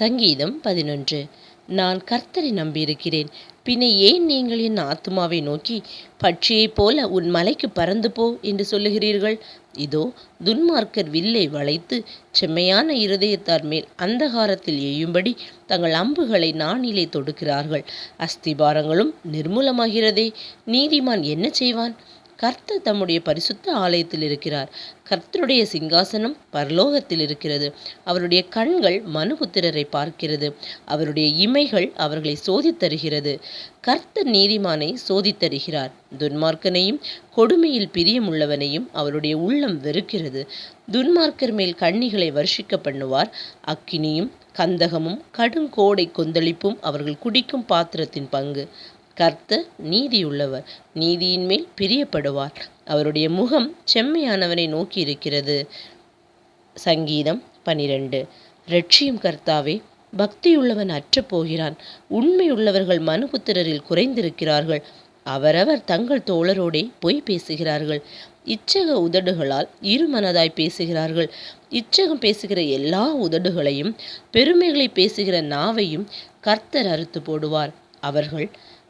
சங்கீதம் பதினொன்று. நான் கர்த்தரை நம்பியிருக்கிறேன். பின்ன ஏன் நீங்கள் என் ஆத்துமாவை நோக்கி பட்சியைப் போல உன் மலைக்கு பறந்து போ என்று சொல்லுகிறீர்கள்? இதோ துன்மார்க்கர் வில்லை வளைத்து செம்மையான இருதயத்தார் மேல் அந்தகாரத்தில் எய்யும்படி தங்கள் அம்புகளை நானிலே தொடுக்கிறார்கள். அஸ்திபாரங்களும் நிர்மூலமாகிறதே. நீதிமான் என்ன செய்வான்? கர்த்தர் தம்முடைய பரிசுத்த ஆலயத்தில் இருக்கிறார். கர்த்தருடைய சிங்காசனம் பரலோகத்தில் இருக்கிறது. அவருடைய கண்கள் மனுபுத்திரரை பார்க்கிறது. அவருடைய இமைகள் அவர்களை சோதித்தருகிறது. கர்த்தர் நீதிமானை சோதித்தருகிறார். துன்மார்க்கனையும் கொடுமையில் பிரியமுள்ளவனையும் அவருடைய உள்ளம் வெறுக்கிறது. துன்மார்க்கர் மேல் கண்ணிகளை வருஷிக்க பண்ணுவார். அக்கினியும் கந்தகமும் கடுங்கோடை கொந்தளிப்பும் அவர்கள் குடிக்கும் பாத்திரத்தின் பங்கு. கர்த்தர் நீதியுள்ளவர். நீதியின் மேல் பிரியப்படுவார். அவருடைய முகம் செம்மையானவனை நோக்கி இருக்கிறது சங்கீதம் பனிரெண்டு. ரட்சியும் கர்த்தாவே பக்தியுள்ளவன் அற்று போகிறான். உண்மையுள்ளவர்கள் மனுபுத்திரரில் குறைந்திருக்கிறார்கள். அவரவர் தங்கள் தோழரோடே பொய் பேசுகிறார்கள். இச்சக உதடுகளால் இருமனதாய் பேசுகிறார்கள். இச்சகம் பேசுகிற எல்லா உதடுகளையும் பெருமைகளை பேசுகிற நாவையும் கர்த்தர் அறுத்து போடுவார். அவர்கள்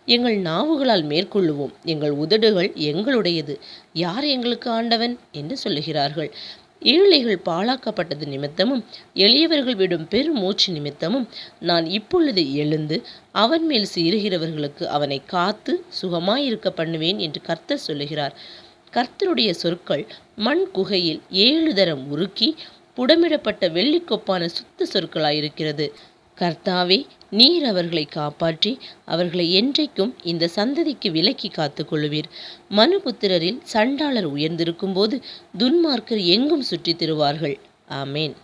எங்கள் நாவுகளால் மேற்கொள்ளுவோம். எங்கள் உதடுகள் எங்களுடையது. யார் எங்களுக்கு ஆண்டவன்? என்று சொல்லுகிறார்கள். ஏழைகள் பாழாக்கப்பட்டது நிமித்தமும் எளியவர்கள் விடும் பெரும் மூச்சு நிமித்தமும் நான் இப்பொழுது எழுந்து அவன் மேல் சீறுகிறவர்களுக்கு அவனை காத்து சுகமாயிருக்க பண்ணுவேன் என்று கர்த்தர் சொல்லுகிறார். கர்த்தருடைய சொற்கள் மண் குகையில் ஏழு தரம் உருக்கி புடமிடப்பட்ட வெள்ளிக்கொப்பான சுத்த சொற்களாயிருக்கிறது. கர்த்தாவே நீர் அவர்களை காப்பாற்றி அவர்களை என்றைக்கும் இந்த சந்ததிக்கு விலக்கி காத்து கொள்ளுவீர் மனுபுத்திரரில் சண்டாளர் உயர்ந்திருக்கும் போது துன்மார்க்கர் எங்கும் சுற்றித் திருவார்கள். ஆமேன்.